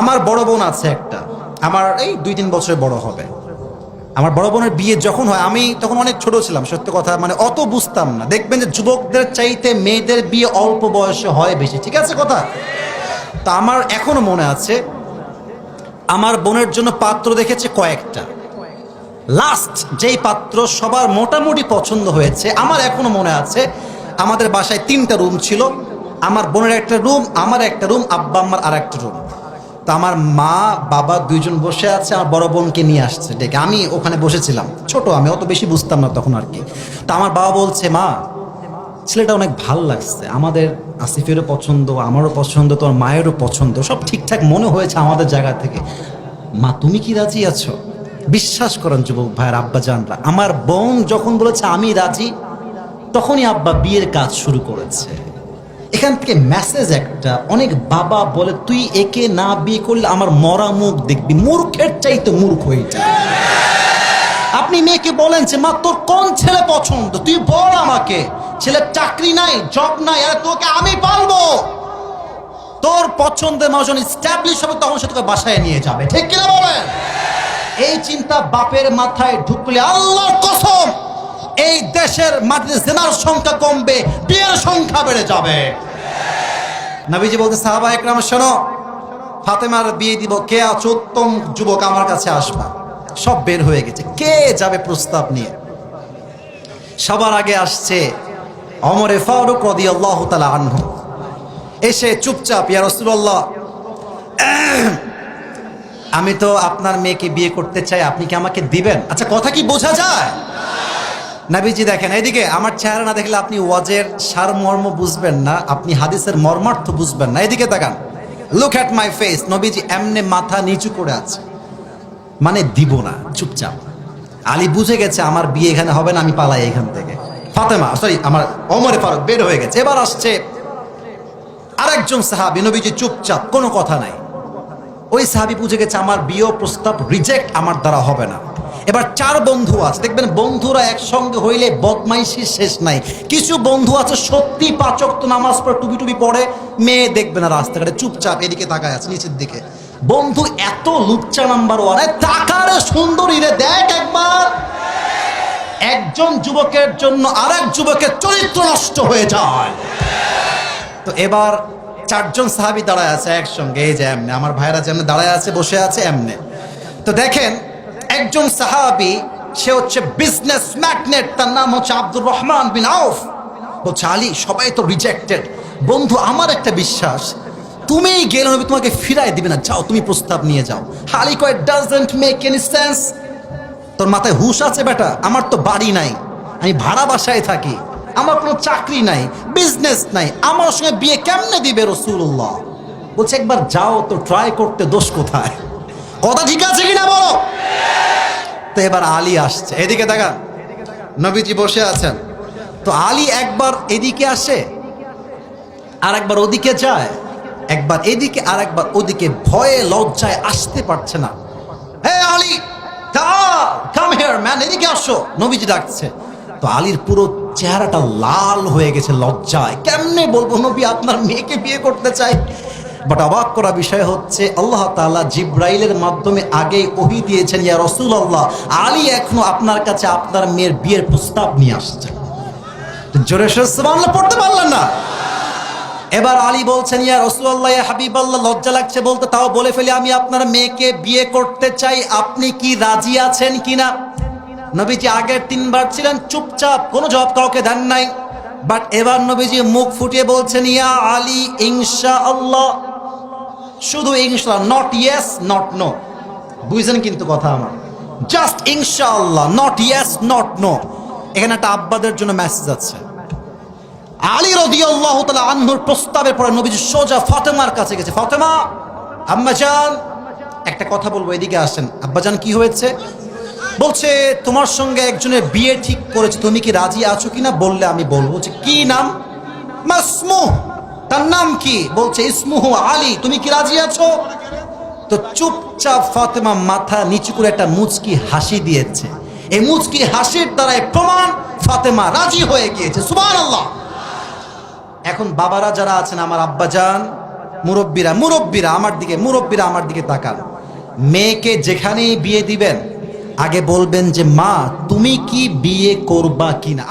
আমার বড় বোন আছে একটা। আমার এই দুই তিন বছরে বড় হবে। আমার বড় বোনের বিয়ে যখন হয়, আমি তখন অনেক ছোট ছিলাম, সত্য কথা মানে অত বুঝতাম না। দেখবেন যে যুবকদের চাইতে মেয়েদের বিয়ে অল্প বয়সে হয় বেশি, ঠিক আছে কথা? তা আমার এখনও মনে আছে, আমার বোনের জন্য পাত্র দেখেছে কয়েকটা। লাস্ট যেই পাত্র সবার মোটামুটি পছন্দ হয়েছে, আমার এখনও মনে আছে, আমাদের বাসায় তিনটা রুম ছিল। আমার বোনের একটা রুম আমার একটা রুম আব্বা আম্মার আর একটা রুম তো আমার মা, বাবা দুইজন বসে আছে আমার বড় বোনকে নিয়ে আসছে ডেকে। আমি ওখানে বসেছিলাম, ছোট, আমি অত বেশি বুঝতাম না তখন আর কি। তা আমার বাবা বলছে, মা, ছেলেটা অনেক ভালো লাগছে। আমাদের আসিফেরও পছন্দ, আমারও পছন্দ, তোর মায়েরও পছন্দ, সব ঠিকঠাক মনে হয়েছে আমাদের জায়গা থেকে। মা, তুমি কি রাজি আছো? বিশ্বাস করেন যুবক ভাইয়ের আব্বা জানরা আমার বোন যখন বলেছে, আমি রাজি, তখনই আব্বা বিয়ের কাজ শুরু করেছে। এখান থেকে মেসেজ একটা, অনেক বাবা বলে, তুই একে না বিয়ে করলে আমার মরা মুখ দেখবি। মূর্খের চাইতে মূর্খ হইটা আপনি মেয়েকে বলেন যে, মা, তোর কোন ছেলে পছন্দ? তুই বল আমাকে। ছেলের চাকরি নাই জব নাই, আর তোকে আমি পালবো। তোর পছন্দের মানুষ স্ট্যাবলিশ হবে, তখন সে তোকে বাসায় নিয়ে যাবে। ঠিক কিনা বলেন? এই চিন্তা বাপের মাথায় ঢুকলে আল্লাহর কসম, এই দেশের মাটিতে জেনার সংখ্যা কমবে, বিয়ের সংখ্যা বেড়ে যাবে। নবীজি বলতে, সাহাবা একরাম, শোনো, ফাতেমার বিয়ে দিব, কে আছো? উত্তম যুবক আমার কাছে আসবা। সব বের হয়ে গেছে। কে যাবে প্রস্তাব নিয়ে? সবার আগে আসছে অমরে ফারুক রদি আল্লাহ তালা আনহু। এসে চুপচাপ, ইয়া রসুল্লাহ আমি তো আপনার মেয়েকে বিয়ে করতে চাই, আপনি কি আমাকে দিবেন? আচ্ছা কথা কি বোঝা যায়? নাবিজি দেখেন এদিকে আমার চেহারা না দেখলে আপনি ওয়াজের সারমর্ম বুঝবেন না, আপনি হাদিসের মর্মার্থ বুঝবেন না। এদিকে তাকান লুক অ্যাট মাই ফেস নবীজি এমনে মাথা নিচু করে আছে। মানে দিব না, চুপচাপ। আলী বুঝে গেছে, আমার বিয়ে এখানে হবে না, আমি পালাই এখান থেকে। ফাতেমা সরি আমার অমরে ফারুক বের হয়ে গেছে। এবার আসছে আরেকজন সাহাবি, নবীজি চুপচাপ, কোনো কথা নাই। ওই সাহাবি বুঝে গেছে, আমার বিয়ে প্রস্তাব রিজেক্ট আমার দ্বারা হবে না। এবার চার বন্ধু আছে। দেখবেন বন্ধুরা একসঙ্গে হইলে বদমাইশি শেষ নাই। কিছু বন্ধু আছে, সত্যি পাচক তো নামাজ পড়ে টুপি টুপি পড়ে, মেয়ে দেখবে না রাস্তাঘাটে, চুপচাপ এদিকে তাকায় আছে, নিচের দিকে। বন্ধু এত লুচ্চা নাম্বার ওয়ান তাকারে সুন্দরী রে, দেখ একবার। একজন যুবকের জন্য আরেক যুবকের চরিত্র নষ্ট হয়ে যায়। তো এবার চারজন সাহাবি দাঁড়ায় আছে একসঙ্গে, এই যে এমনে, আমার ভাইরা যেমন দাঁড়ায় আছে, বসে আছে, এমনে। তো দেখেন একজন সাহাবি, সে হচ্ছে বিজনেস ম্যাগনেট তার নাম হচ্ছে আব্দুর রহমান বিন আউফ। বলছে, আলী, সবাই তো রিজেক্টেড বন্ধু, আমার একটা বিশ্বাস তুমি গেলে নবী তোমাকে ফিরাই দিবে না। যাও, তুমি প্রস্তাব নিয়ে যাও। আলী কয় ডাজন্ট মেক এনি সেন্স তোর মাথায় হুশ আছে বেটা? আমার তো বাড়ি নাই। আমি ভাড়া বাসায় থাকি। আমার কোনো চাকরি নাই বিজনেস নাই। আমার সঙ্গে বিয়ে কেমনে দিবে রসুল্লাহ বলছে, একবার যাও তো ট্রাই করতে, দোষ কোথায়? কথা ঠিক আছে কিনা বলো? তো এবার আলী আসছে। এদিকে দেখা নবীজি বসে আছেন। তো আলী একবার এদিকে আসে আর একবার ওদিকে যায়, একবার এদিকে আর একবার ওদিকে ভয়ে লজ্জায় আসতে পারছে না। Hey Ali come here, man, এদিকে আসো। নবীজি ডাকছে। তো আলীর পুরো চেহারাটা লাল হয়ে গেছে লজ্জায়। কেমনে বলব নবী, আপনার মেয়েকে বিয়ে করতে চাই? বাট অবাক করা বিষয় হচ্ছে, আল্লাহ তাআলা জিব্রাইলের মাধ্যমে আগেই ওহি দিয়েছেন, ইয়া রসুল আল্লাহ আলী এখনও আপনার কাছে আপনার মেয়ের বিয়ের প্রস্তাব নিয়ে আসছে। জোরে সুবহানাল্লাহ পড়তে পারলেন না। এবার আলী বলছেন, ইয়া হাবিব আল্লাহ লজ্জা লাগছে বলতে, তাও বলে ফেলি, আমি আপনার মেয়েকে বিয়ে করতে চাই, আপনি কি রাজি আছেন কিনা? নবীজি আগের তিনবার ছিলেন, চুপচাপ, কোনো জবাব কাউকে দেন নাই। বাট এবার নবীজি মুখ ফুটিয়ে বলছেন, ইয়া আলী ইনশা আল্লাহ শুধু ইনশা নট ইয়েস নট নো বুঝছেন কিন্তু কথা আমার? জাস্ট ইনশা আল্লাহ নট ইয়েস নট নো এখানে একটা আব্বাদের জন্য মেসেজ আছে। আলী আল্লাহ তালা আহ্নুর প্রস্তাবের পরে নবীজি সোজা ফাতেমার কাছে গেছে। ফাতেমা, আম্মাজান, একটা কথা বলব, এদিকে আসেন। আব্বাজান, কি হয়েছে? বলছে, তোমার সঙ্গে একজনের বিয়ে ঠিক করেছে, তুমি কি রাজি আছো কিনা? বললে আমি বলব যে, কি নাম? মাসমুহ। তার নাম কি? বলছে, ইসমুহ আলী, তুমি কি রাজি আছো? তো চুপচাপ ফাতেমা মাথা নিচু করে একটা মুচকি হাসি দিয়েছে। এই মুচকি হাসির দ্বারাই প্রমাণ ফাতেমা রাজি হয়ে গিয়েছে। সুবহানাল্লাহ। এখন বাবারা যারা আছেন, আমার আব্বাজান মুরব্বীরা মুরব্বীরা, আমার দিকে, মুরব্বীরা আমার দিকে তাকান। মেয়েকে যেখানেই বিয়ে দিবেন, আগে বলবেন যে, মা, তুমি কি বিয়ে করবা কিনা?